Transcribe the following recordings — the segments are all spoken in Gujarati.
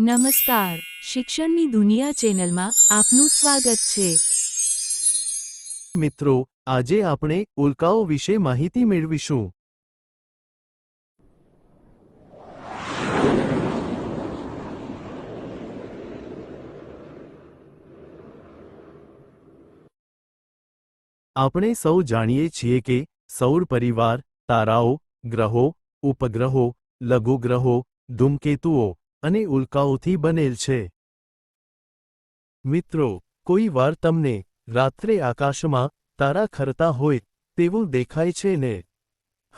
નમસ્કાર. શિક્ષણની દુનિયા ચેનલમાં આપનું સ્વાગત છે. મિત્રો, આજે આપણે ઉલ્કાઓ વિશે માહિતી મેળવીશું. આપણે સૌ જાણીએ છીએ કે સૌર પરિવાર, તારાઓ, ગ્રહો, ઉપગ્રહો, લઘુગ્રહો, ધૂમકેતુઓ અને ઉલ્કાઓથી બનેલ છે. મિત્રો, કોઈ વાર તમને રાત્રે આકાશમાં તારા ખરતા હોય તેવું દેખાય છે ને?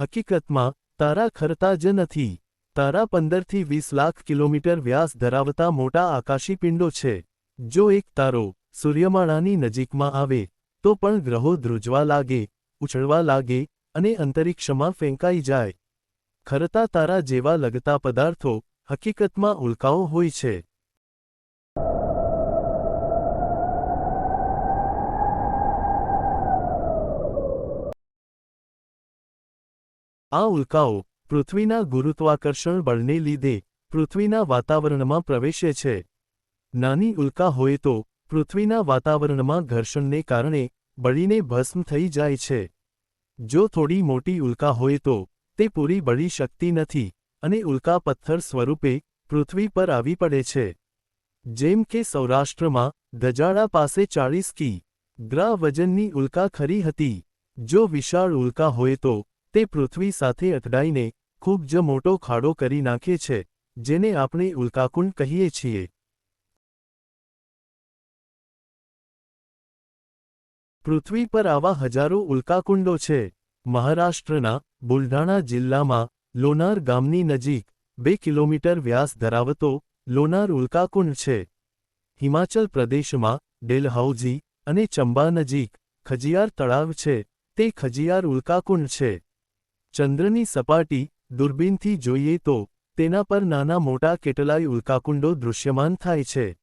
હકીકતમાં, તારા ખરતા જ નથી. તારા પંદરથી વીસ લાખ કિલોમીટર વ્યાસ ધરાવતા મોટા આકાશી પિંડો છે. જો એક તારો સૂર્યમાળાની નજીકમાં આવે, તો પણ ગ્રહો ધ્રુજવા લાગે, ઉછળવા લાગે અને અંતરિક્ષમાં ફેંકાઈ જાય. ખરતા તારા જેવા લગતા પદાર્થો હકીકતમાં ઉલ્કાઓ હોય છે. આ ઉલ્કાઓ પૃથ્વીના ગુરુત્વાકર્ષણ બળને લીધે પૃથ્વીના વાતાવરણમાં પ્રવેશે છે. નાની ઉલ્કા હોય તો પૃથ્વીના વાતાવરણમાં ઘર્ષણને કારણે બળીને ભસ્મ થઈ જાય છે. જો થોડી મોટી ઉલ્કા હોય તો તે પૂરી બળી શકતી નથી. અને ઉલ્કા પથ્થર સ્વરૂપે પૃથ્વી પર આવી પડે છે. જેમ કે સૌરાષ્ટ્રમાં ધજાડા પાસે ચાળીસ કી ગ્રા વજનની ઉલ્કા ખરી હતી. જો વિશાળ ઉલ્કા હોય તો તે પૃથ્વી સાથે અથડાઈને ખૂબ જ મોટો ખાડો કરી નાખે છે, જેને આપણે ઉલ્કાકુંડ કહીએ છીએ. પૃથ્વી પર આવા હજારો ઉલ્કાકુંડો છે. મહારાષ્ટ્રના બુલઢાણા જિલ્લામાં લોનાર ગામની નજીક, બે કિલોમીટર વ્યાસ ધરાવતો લોનાર ઉલ્કાકુંડ છે. હિમાચલ પ્રદેશમાં ડેલહાઉજી અને ચંબા નજીક ખજિયાર તળાવ છે. તે ખજિયાર ઉલ્કાકુંડ છે. ચંદ્રની સપાટી દૂરબીનથી જોઈએ તો તેના પર નાના મોટા કેટલાય ઉલ્કાકુંડો દૃશ્યમાન થાય છે.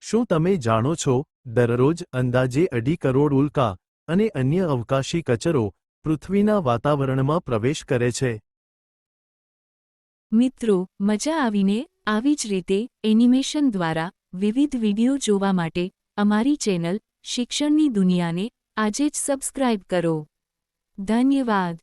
શું તમે જાણો છો, દરરોજ અંદાજે અઢી કરોડ ઉલ્કા અને અન્ય અવકાશી કચરો પૃથ્વીના વાતાવરણમાં પ્રવેશ કરે છે. મિત્રો, મજા આવીને આવી જ રીતે એનિમેશન દ્વારા વિવિધ વિડિયો જોવા માટે અમારી ચેનલ શિક્ષણની દુનિયાને આજે જ સબસ્ક્રાઇબ કરો. ધન્યવાદ.